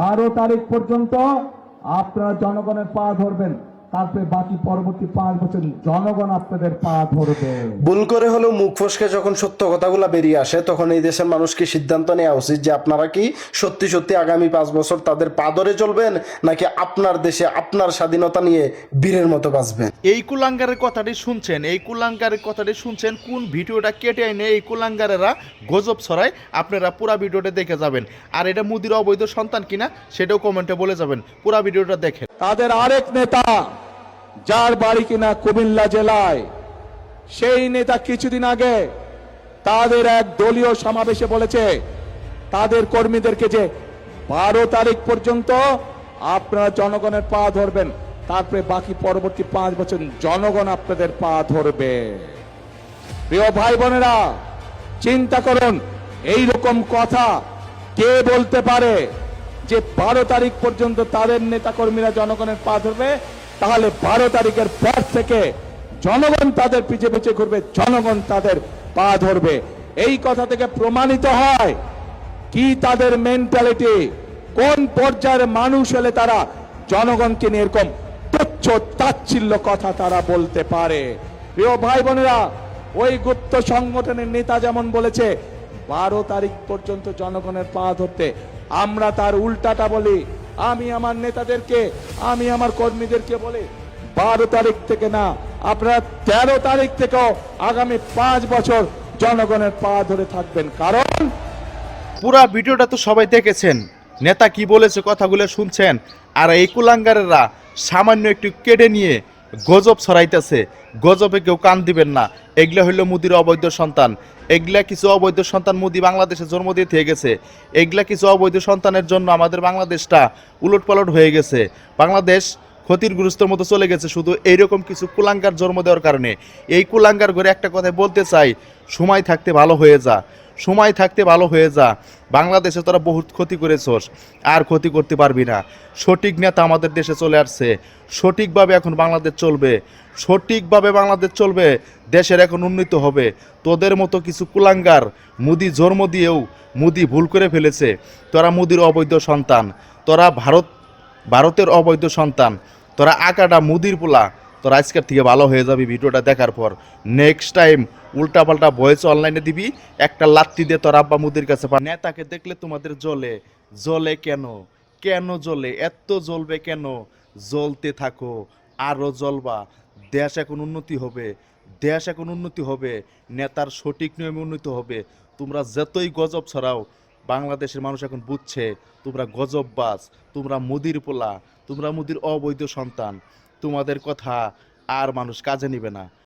বারো তারিখ পর্যন্ত আপনারা জনগণের পা ধরবেন। তারপরে বাকি পরবর্তী পাঁচ বছর জনগণ আপনাদের পা ধরবে। ভুল করে হলেও মুখ ফসকে যখন সত্য কথাগুলো বেরিয়ে আসে তখন এই দেশের মানুষকে সিদ্ধান্ত নেওয়া উচিত যে আপনারা কি সত্যি সত্যি আগামী পাঁচ বছর তাদের পা ধরে চলবেন নাকি আপনার দেশে আপনার স্বাধীনতা নিয়ে বীরের মতো বাঁচবেন? এই কুলাঙ্গারের কথাটি শুনছেন এই কুলাঙ্গারের কথাটি শুনছেন কোন ভিডিওটা কেটে এনে এই কুলাঙ্গারেরা গজব ছড়ায় আপনারা পুরা ভিডিওটা দেখে যাবেন। আর এটা মুদির অবৈধ সন্তান কিনা সেটাও কমেন্টে বলে যাবেন। পুরা ভিডিওটা দেখেন। তাদের আরেক নেতা, যার বাড়ি কিনা কুমিল্লা জেলায়, সেই নেতা কিছুদিন আগে তাদের এক দলীয় সমাবেশে বলেছে, তাদের কর্মীদেরকে যে বারো তারিখ পর্যন্ত আপনারা জনগণের পা ধরবেন, তারপরে বাকি পরবর্তী পাঁচ বছর জনগণ আপনাদের পা ধরবে। প্রিয় ভাই বোনেরা, চিন্তা করুন এই রকম কথা কে বলতে পারে? যে বারো তারিখ পর্যন্ত তাদের নেতা কর্মীরা জনগণের পা ধরবে, তাহলে বারো তারিখের পর থেকে জনগণ তাদের পিছে পিছে ঘুরবে, জনগণ তাদের পা ধরবে। এই কথা থেকে প্রমাণিত হয় কি তাদের মেন্টালিটি কোন পর্যায়ের মানুষ হলে তারা জনগণকে নিয়ে এরকম তুচ্ছ তাচ্ছিল্য কথা তারা বলতে পারে। প্রিয় ভাই বোনেরা, ওই গুপ্ত সংগঠনের নেতা যেমন বলেছে বারো তারিখ পর্যন্ত জনগণের পা ধরতে। আমরা তার উল্টাটা বলি, আমি আমার নেতাদেরকে, আমি আমার কর্মীদেরকে বলি, বারো তারিখ থেকে না, আপনারা তেরো তারিখ থেকেও আগামী পাঁচ বছর জনগণের পা ধরে থাকবেন। কারণ পুরা ভিডিওটা তো সবাই দেখেছেন, নেতা কি বলেছে কথাগুলো শুনছেন, আর এই কুলাঙ্গারেরা সামান্য একটু কেটে নিয়ে গজব ছড়াইতেছে। গজবে কেউ কান দিবেন না। এগুলা হইল মুদির অবৈধ সন্তান। এগুলা কিছু অবৈধ সন্তান মুদি বাংলাদেশে জন্ম দিয়ে থেকে গেছে। এগুলা কিছু অবৈধ সন্তানের জন্য আমাদের বাংলাদেশটা উলটপালট হয়ে গেছে। বাংলাদেশ ক্ষতিগ্রস্তের মতো চলে গেছে। শুধু এইরকম কিছু কুলাঙ্গার জন্ম দেওয়ার কারণে। এই কুলাঙ্গার ঘরে একটা কথা বলতে চাই, সময় থাকতে ভালো হয়ে যা। সময় থাকতে ভালো হয়ে যা। বাংলাদেশে তোরা বহুত ক্ষতি করেছস, আর ক্ষতি করতে পারবি না। সঠিক নেতা আমাদের দেশে চলে আসছে। সঠিকভাবে এখন বাংলাদেশ চলবে। সঠিকভাবে বাংলাদেশ চলবে, দেশের এখন উন্নীত হবে। তোদের মতো কিছু কুলাঙ্গার মুদি জন্ম দিয়েও, মুদি ভুল করে ফেলেছে। তোরা মুদির অবৈধ সন্তান। তোরা ভারত ভারতের অবৈধ সন্তান। তোরা আঁকাটা মুদির পোলা। তোরা আজকের থেকে ভালো হয়ে যাবি ভিডিওটা দেখার পর। নেক্সট টাইম উল্টাপাল্টা ভয়েস অনলাইনে দিবি, একটা লাত্তি দিয়ে তোর আব্বা মুদির কাছে পা নেতাকে দেখলে তোমাদের জ্বলে। জ্বলে কেন? কেন জ্বলে? এত জ্বলবে কেন? জ্বলতে থাকো আরও জ্বলবা। দেশ এখন উন্নতি হবে। দেশ এখন উন্নতি হবে। নেতার সঠিক নিয়মে উন্নতি হবে। তোমরা যতই গজব ছড়াও বাংলাদেশের মানুষ এখন বুঝছে, তোমরা গজববাজ, তোমরা মুদির পোলা, তোমরা মুদির অবৈধ সন্তান, তোমাদের কথা আর মানুষ কাজে নিবে না।